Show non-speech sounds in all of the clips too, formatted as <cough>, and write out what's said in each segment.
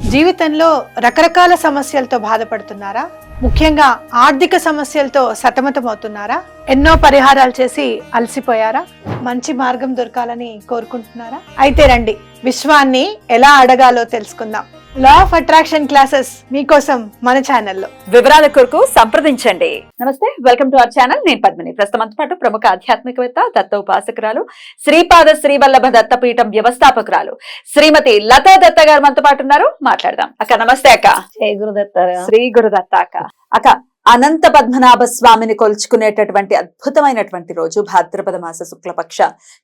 జీవితంలో రకరకాల సమస్యలతో బాధపడుతున్నారా? ముఖ్యంగా ఆర్థిక సమస్యలతో సతమతమవుతున్నారా? ఎన్నో పరిహారాలు చేసి అలసిపోయారా? మంచి మార్గం దొరకాలని కోరుకుంటున్నారా? అయితే రండి విశ్వాన్ని ఎలా అడగాలో తెలుసుకుందాం. లా ఆఫ్ అట్రాక్షన్ క్లాసెస్ మీకోసం మన ఛానల్లో వివరాల కొరకు సంప్రదించండి. నమస్తే వెల్కమ్ టు అవర్ ఛానల్ నేను పద్మిని. ప్రస్తుతం పాటు ప్రముఖ ఆధ్యాత్మికవేత్త దత్త ఉపాసకురాలు శ్రీపాద శ్రీవల్లభ దత్తపీఠం వ్యవస్థాపకురాలు శ్రీమతి లతా దత్త గారు మనతో పాటు ఉన్నారు. మాట్లాడదాం. అక్క నమస్తే అక్క. జయ గురుదత్తారా శ్రీ గురుదత్త అక్క. అక్క అనంత పద్మనాభ స్వామిని కొలుచుకునేటటువంటి అద్భుతమైనటువంటి రోజు భాద్రపద మాస శుక్లపక్ష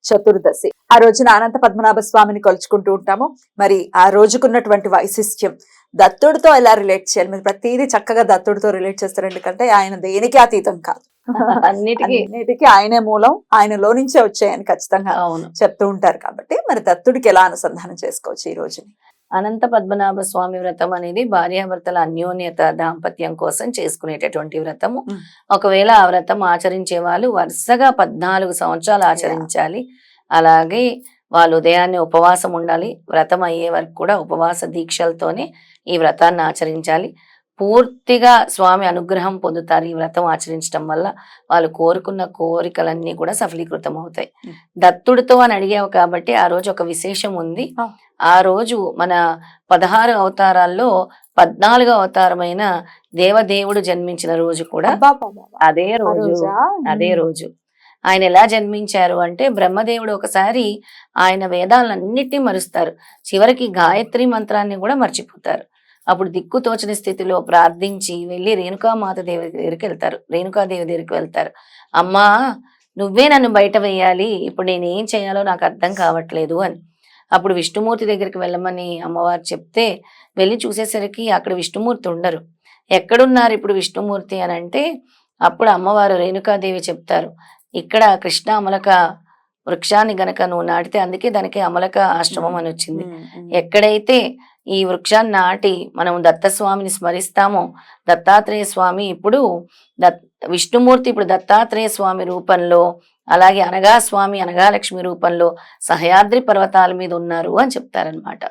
చతుర్దశి. ఆ రోజున అనంత పద్మనాభ స్వామిని కొలుచుకుంటూ ఉంటాము. మరి ఆ రోజుకున్నటువంటి వైశిష్ట్యం దత్తుడితో ఎలా రిలేట్ చేయాలి? మీరు ప్రతిదీ చక్కగా దత్తుడితో రిలేట్ చేస్తారు. ఎందుకంటే ఆయన దేనికి అతీతం కాదు. <laughs> అన్నిటికీ. అన్నిటికీ ఆయనే మూలం ఆయనలో నుంచే వచ్చాయని ఖచ్చితంగా చెప్తూ ఉంటారు కాబట్టి మరి దత్తుడికి ఎలా అనుసంధానం చేసుకోవచ్చు ఈ రోజుని? అనంత పద్మనాభ స్వామి వ్రతం అనేది భార్యాభర్తల అన్యోన్యత దాంపత్యం కోసం చేసుకునేటటువంటి వ్రతము. ఒకవేళ ఆ వ్రతం ఆచరించే వాళ్ళు వరుసగా పద్నాలుగు సంవత్సరాలు ఆచరించాలి. అలాగే వాళ్ళు ఉదయాన్నే ఉపవాసం ఉండాలి. వ్రతం అయ్యే వరకు కూడా ఉపవాస దీక్షలతోనే ఈ వ్రతాన్ని ఆచరించాలి. పూర్తిగా స్వామి అనుగ్రహం పొందుతారు ఈ వ్రతం ఆచరించడం వల్ల. వాళ్ళు కోరుకున్న కోరికలన్నీ కూడా సఫలీకృతం అవుతాయి. దత్తుడితో అని అడిగావు కాబట్టి ఆ రోజు ఒక విశేషం ఉంది. ఆ. ఆ రోజు మన పదహారు అవతారాల్లో పద్నాలుగో అవతారమైన దేవదేవుడు జన్మించిన రోజు కూడా అదే రోజు. అదే రోజు. ఆయన ఎలా జన్మించారు అంటే బ్రహ్మదేవుడు ఒకసారి ఆయన వేదాలన్నిటినీ మరుస్తారు. చివరికి గాయత్రి మంత్రాన్ని కూడా మర్చిపోతారు. అప్పుడు దిక్కు తోచని స్థితిలో ప్రార్థించి వెళ్ళి రేణుకామాత దేవి దగ్గరికి వెళ్తారు. రేణుకాదేవి దగ్గరికి వెళ్తారు. అమ్మా నువ్వే నన్ను బయట వేయాలి. ఇప్పుడు నేను ఏం చేయాలో నాకు అర్థం కావట్లేదు అని. అప్పుడు విష్ణుమూర్తి దగ్గరికి వెళ్ళమని అమ్మవారు చెప్తే వెళ్ళి చూసేసరికి అక్కడ విష్ణుమూర్తి ఉండరు. ఎక్కడున్నారు ఇప్పుడు విష్ణుమూర్తి? అని అంటే అప్పుడు అమ్మవారు రేణుకాదేవి చెప్తారు. ఇక్కడ కృష్ణ అమలక వృక్షాన్ని గనక నువ్వు నాటితే అందుకే దానికి అమలక ఆశ్రమం అని వచ్చింది. ఎక్కడైతే ఈ వృక్షాన్ని నాటి మనం దత్తస్వామిని స్మరిస్తామో దత్తాత్రేయ స్వామి ఇప్పుడు దత్ విష్ణుమూర్తి ఇప్పుడు దత్తాత్రేయ స్వామి రూపంలో అలాగే అనగా స్వామి అనగా లక్ష్మి రూపంలో సహయాద్రి పర్వతాల మీద ఉన్నారు అని చెప్తారనమాట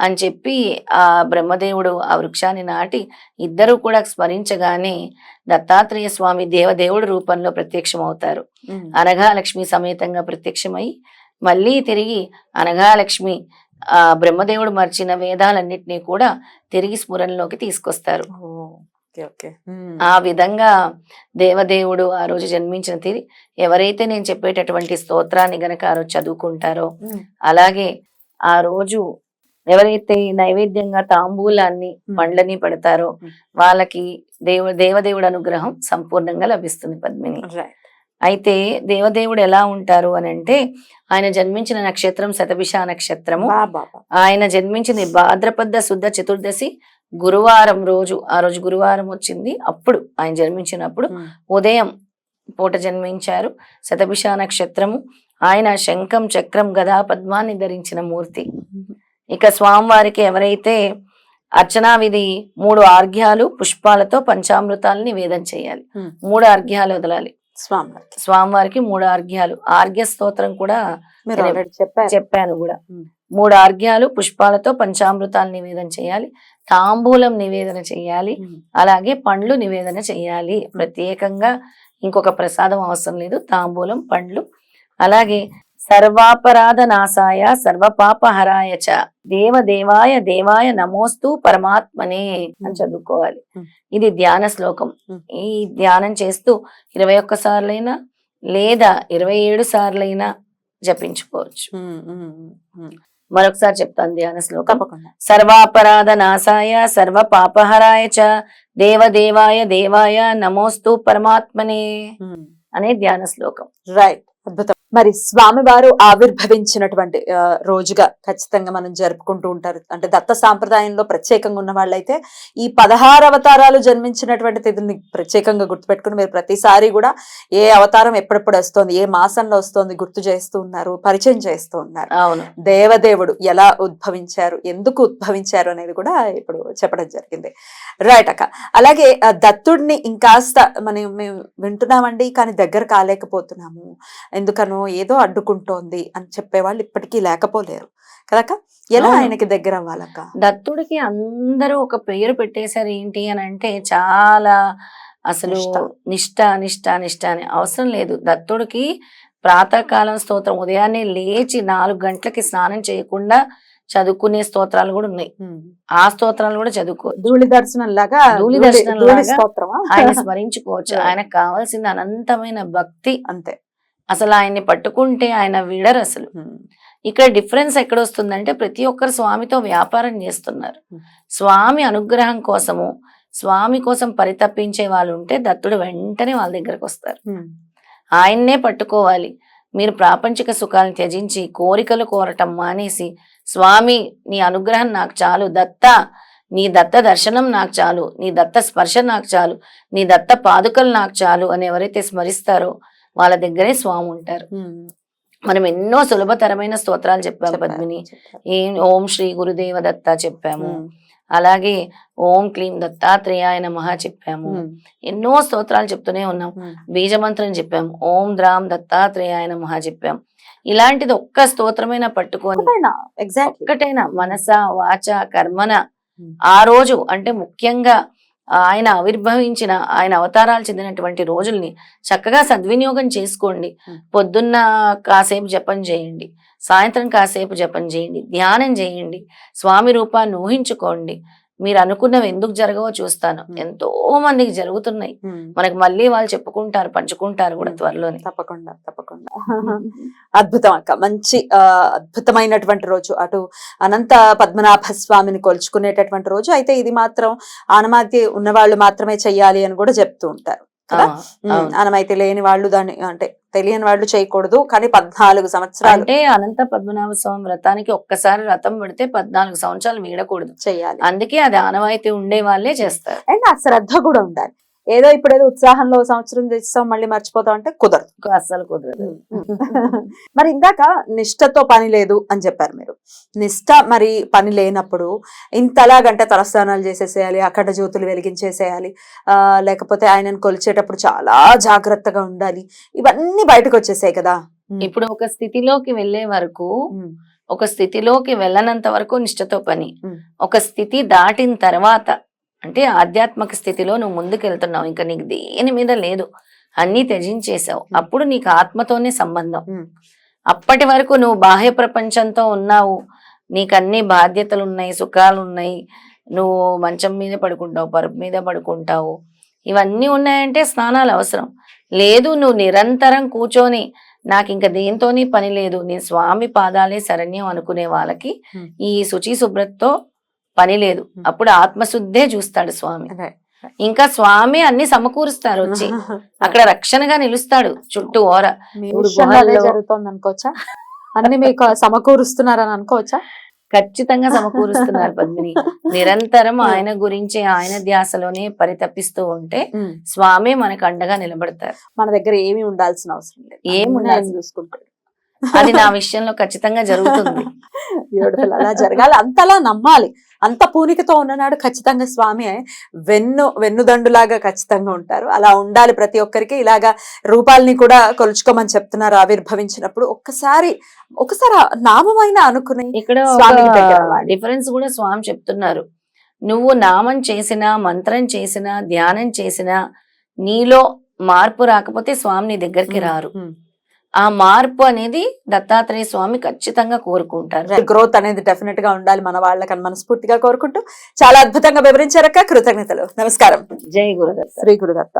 అని చెప్పి ఆ బ్రహ్మదేవుడు ఆ వృక్షాన్ని నాటి ఇద్దరు కూడా స్మరించగానే దత్తాత్రేయ స్వామి దేవదేవుడు రూపంలో ప్రత్యక్షమవుతారు. అనగా లక్ష్మి సమేతంగా ప్రత్యక్షమై మళ్ళీ తిరిగి అనగా లక్ష్మి ఆ బ్రహ్మదేవుడు మర్చిన వేదాలన్నిటినీ కూడా తిరిగి స్మరణలోకి తీసుకొస్తారు. ఆ విధంగా దేవదేవుడు ఆ రోజు జన్మించిన తీరి ఎవరైతే నేను చెప్పేటటువంటి స్తోత్రాన్ని గనక ఆ రోజు చదువుకుంటారో అలాగే ఆ రోజు ఎవరైతే నైవేద్యంగా తాంబూలాన్ని. పండ్లని పెడతారో. వాళ్ళకి దేవ దేవదేవుడు అనుగ్రహం సంపూర్ణంగా లభిస్తుంది పద్మిని. అయితే దేవదేవుడు ఎలా ఉంటారు అని అంటే ఆయన జన్మించిన నక్షత్రం శతభిష నక్షత్రము. ఆయన జన్మించింది భాద్రపద శుద్ధ చతుర్దశి గురువారం రోజు ఆ రోజు గురువారం వచ్చింది. అప్పుడు ఆయన జన్మించినప్పుడు ఉదయం పూట జన్మించారు. శతభిష నక్షత్రము ఆయన శంఖం చక్రం గదా పద్మాన్ని ధరించిన మూర్తి. ఇక స్వామివారికి ఎవరైతే అర్చనా విధి మూడు ఆర్ఘ్యాలు పుష్పాలతో పంచామృతాలని నివేదన చేయాలి. మూడు ఆర్ఘ్యాలు వదలాలి. స్వామి స్వామివారికి మూడు ఆర్ఘ్యాలు. ఆర్ఘ్య స్తోత్రం కూడా చెప్పాను కూడా. మూడు ఆర్ఘ్యాలు పుష్పాలతో పంచామృతాలు నివేదన చేయాలి. తాంబూలం నివేదన చేయాలి. అలాగే పండ్లు నివేదన చేయాలి. ప్రత్యేకంగా ఇంకొక ప్రసాదం అవసరం లేదు. తాంబూలం పండ్లు. అలాగే సర్వాపరాధ నాశాయ సర్వపాపహరాయ చ. దేవదేవాయ దేవాయ నమోస్తు పరమాత్మనే అని చదువుకోవాలి. ఇది ధ్యాన శ్లోకం. ఈ ధ్యానం చేస్తూ ఇరవై ఒక్క సార్లైనా లేదా ఇరవై ఏడు సార్లైనా జపించుకోవచ్చు. మరొకసారి చెప్తాను ధ్యాన శ్లోకం. సర్వాపరాధ నాశాయ సర్వ పాపహరాయ చ. దేవదేవాయ దేవాయ నమోస్తు పరమాత్మనే అనే ధ్యాన శ్లోకం. రైట్ అద్భుతం. మరి స్వామివారు ఆవిర్భవించినటువంటి రోజుగా ఖచ్చితంగా మనం జరుపుకుంటూ ఉంటారు. అంటే దత్త సాంప్రదాయంలో ప్రత్యేకంగా ఉన్న వాళ్ళైతే ఈ పదహారు అవతారాలు జన్మించినటువంటి తిథుల్ని ప్రత్యేకంగా గుర్తుపెట్టుకుని మీరు ప్రతిసారి కూడా ఏ అవతారం ఎప్పుడెప్పుడు వస్తోంది ఏ మాసంలో వస్తోంది గుర్తు చేస్తూ ఉన్నారు పరిచయం చేస్తూ ఉన్నారు. అవును. దేవదేవుడు ఎలా ఉద్భవించారు ఎందుకు ఉద్భవించారు అనేది కూడా ఇప్పుడు చెప్పడం జరిగింది. రైట్ అక్క. అలాగే దత్తుడిని ఇంకాస్త మనం మేము వింటున్నామండి కానీ దగ్గర కాలేకపోతున్నాము. ఎందుకనో ఏదో అడ్డుకుంటోంది అని చెప్పేవాళ్ళు ఇప్పటికీ లేకపోలేరు కదక్క ఎలా. ఆయనకి దగ్గర అవ్వాలక్క దత్తుడికి అందరూ ఒక పేరు పెట్టేశారు ఏంటి అని అంటే చాలా అసలు నిష్ఠ. నిష్ట నిష్ట నిష్ట అని అవసరం లేదు దత్తుడికి ప్రాతకాలం స్తోత్రం ఉదయాన్నే లేచి నాలుగు గంటలకి స్నానం చేయకుండా చదువుకునే స్తోత్రాలు కూడా ఉన్నాయి. ఆ స్తోత్రాలు కూడా చదువుకో ధూళి దర్శనం లాగా ధూళి దర్శనం లాగా ఆయన స్మరించుకోవచ్చు. <laughs> ఆయనకు కావాల్సింది అనంతమైన భక్తి అంతే అసలు ఆయన్ని పట్టుకుంటే ఆయన విడరు అసలు. ఇక్కడ డిఫరెన్స్ ఎక్కడ వస్తుందంటే ప్రతి ఒక్కరు స్వామితో వ్యాపారం చేస్తున్నారు. స్వామి అనుగ్రహం కోసము స్వామి కోసం పరితపించే వాళ్ళు ఉంటే దత్తుడు వెంటనే వాళ్ళ దగ్గరకు వస్తారు. ఆయన్నే పట్టుకోవాలి మీరు ప్రాపంచిక సుఖాలను త్యజించి కోరికలు కోరటం మానేసి స్వామి నీ అనుగ్రహం నాకు చాలు దత్త నీ దత్త దర్శనం నాకు చాలు నీ దత్త స్పర్శ నాకు చాలు నీ దత్త పాదుకలు నాకు చాలు అని ఎవరైతే స్మరిస్తారో వాళ్ళ దగ్గరే స్వామి ఉంటారు. మనం ఎన్నో సులభతరమైన స్తోత్రాలు చెప్పాం చెప్పారు, పద్మిని. ఏం ఓం శ్రీ గురుదేవ దత్త చెప్పాము. అలాగే ఓం క్లీం దత్తాత్రేయాయ నమః చెప్పాము. ఎన్నో స్తోత్రాలు చెప్తూనే ఉన్నాం. బీజమంత్రం చెప్పాం ఓం ద్రాం దత్తాత్రేయాయ నమః చెప్పాం ఇలాంటిది ఒక్క స్తోత్రమైనా పట్టుకొని. ఒక్కటైనా మనస వాచ కర్మన. ఆ రోజు అంటే ముఖ్యంగా ఆయన ఆవిర్భవించిన ఆయన అవతారాలు చెందినటువంటి రోజుల్ని చక్కగా సద్వినియోగం చేసుకోండి. పొద్దున్న కాసేపు జపం చేయండి. సాయంత్రం కాసేపు జపం చేయండి. ధ్యానం చేయండి. స్వామి రూపాన్ని ఊహించుకోండి. మీరు అనుకున్నవి ఎందుకు జరగవో చూస్తాను. ఎంతో మందికి జరుగుతున్నాయి. మనకి మళ్ళీ వాళ్ళు చెప్పుకుంటారు పంచుకుంటారు కూడా. త్వరలోనే. తప్పకుండా తప్పకుండా. అద్భుతం అక్క. మంచి ఆ, అద్భుతమైనటువంటి రోజు. అటు అనంత పద్మనాభ స్వామిని కొలుచుకునేటటువంటి రోజు. అయితే ఇది మాత్రం ఆనమాతి ఉన్నవాళ్ళు మాత్రమే చెయ్యాలి అని కూడా చెప్తూ ఉంటారు. కదా. ఆనమైతే లేని వాళ్ళు దాన్ని అంటే తెలియని వాళ్ళు చేయకూడదు. కానీ పద్నాలుగు సంవత్సరాలు అంటే అనంత పద్మనాభ స్వామి వ్రతానికి ఒక్కసారి వ్రతం పెడితే పద్నాలుగు సంవత్సరాలు వీడకూడదు. చెయ్యాలి అందుకే అది ఆనవాయితీ ఉండే వాళ్ళే చేస్తారు. అండ్ ఆ శ్రద్ధ కూడా ఉండాలి. ఏదో ఇప్పుడు ఏదో ఉత్సాహంలో సంవత్సరం చేస్తాం మళ్ళీ మర్చిపోతాం అంటే కుదరదు. అస్సలు కుదరదు. <laughs> మరి ఇందాక నిష్టతో పని లేదు అని చెప్పారు మీరు. నిష్ట మరి పని లేనప్పుడు ఇంతలాగంటే తలస్నానాలు చేసేసేయాలి అక్కడ జ్యోతులు వెలిగించేసేయాలి ఆ లేకపోతే ఆయనను కొలిచేటప్పుడు చాలా జాగ్రత్తగా ఉండాలి. ఇవన్నీ బయటకు వచ్చేసాయి కదా. ఇప్పుడు ఒక స్థితిలోకి వెళ్ళే వరకు ఒక స్థితిలోకి వెళ్ళనంత వరకు నిష్ఠతో పని. ఒక స్థితి దాటిన తర్వాత అంటే ఆధ్యాత్మిక స్థితిలో నువ్వు ముందుకు వెళ్తున్నావు ఇంకా నీకు దేని మీద లేదు. అన్నీ త్యజించేసావు అప్పుడు నీకు ఆత్మతోనే సంబంధం. అప్పటి వరకు నువ్వు బాహ్య ప్రపంచంతో ఉన్నావు. నీకు అన్ని బాధ్యతలు ఉన్నాయి సుఖాలు ఉన్నాయి నువ్వు మంచం మీద పడుకుంటావు పరుపు మీద పడుకుంటావు. ఇవన్నీ ఉన్నాయంటే స్నానాలు అవసరం. లేదు నువ్వు నిరంతరం కూర్చొని నాకు ఇంకా దేంతోని పని లేదు. నేను స్వామి పాదాలే శరణ్యం అనుకునే వాళ్ళకి. ఈ శుచి శుభ్రతతో పని లేదు. అప్పుడు ఆత్మశుద్ధే చూస్తాడు స్వామి. ఇంకా స్వామి అన్ని సమకూరుస్తారు వచ్చి. <laughs> అక్కడ రక్షణగా నిలుస్తాడు చుట్టూ ఓర. జరుగుతోంది అనుకోవచ్చా? అన్ని మీకు సమకూరుస్తున్నారని అనుకోవచ్చా? ఖచ్చితంగా సమకూరుస్తున్నారు <laughs> పద్మిని. నిరంతరం ఆయన గురించి ఆయన ధ్యాసలోనే పరితపిస్తూ ఉంటే. స్వామి మనకు అండగా నిలబడతారు. మన దగ్గర ఏమీ ఉండాల్సిన అవసరం లేదు. ఏం అన్నీ ఉండాల్సిన- ఆయన చూసుకుంటాడు. అది నా విషయంలో ఖచ్చితంగా జరుగుతుంది. <laughs> అలా జరగాలి. అంతలా నమ్మాలి. అంత పూనికతో ఉన్ననాడు ఖచ్చితంగా స్వామి వెన్ను వెన్నుదండులాగా ఖచ్చితంగా ఉంటారు. అలా ఉండాలి ప్రతి ఒక్కరికి. ఇలాగా రూపాలని కూడా కొలుచుకోమని చెప్తున్నారు ఆవిర్భవించినప్పుడు. ఒక్కసారి ఒకసారి నామమైన అనుకుని ఇక్కడ. డిఫరెన్స్ కూడా స్వామి చెప్తున్నారు. నువ్వు నామం చేసినా మంత్రం చేసినా ధ్యానం చేసినా నీలో మార్పు రాకపోతే స్వామి నీ దగ్గరికి రారు. ఆ మార్పు అనేది దత్తాత్రేయ స్వామి ఖచ్చితంగా కోరుకుంటారు. గ్రోత్ అనేది డెఫినెట్గా ఉండాలి మన వాళ్ళకని మనస్ఫూర్తిగా కోరుకుంటూ చాలా అద్భుతంగా వివరించారక్క. కృతజ్ఞతలు. నమస్కారం. జై గురుదత్త. శ్రీ గురుదత్త.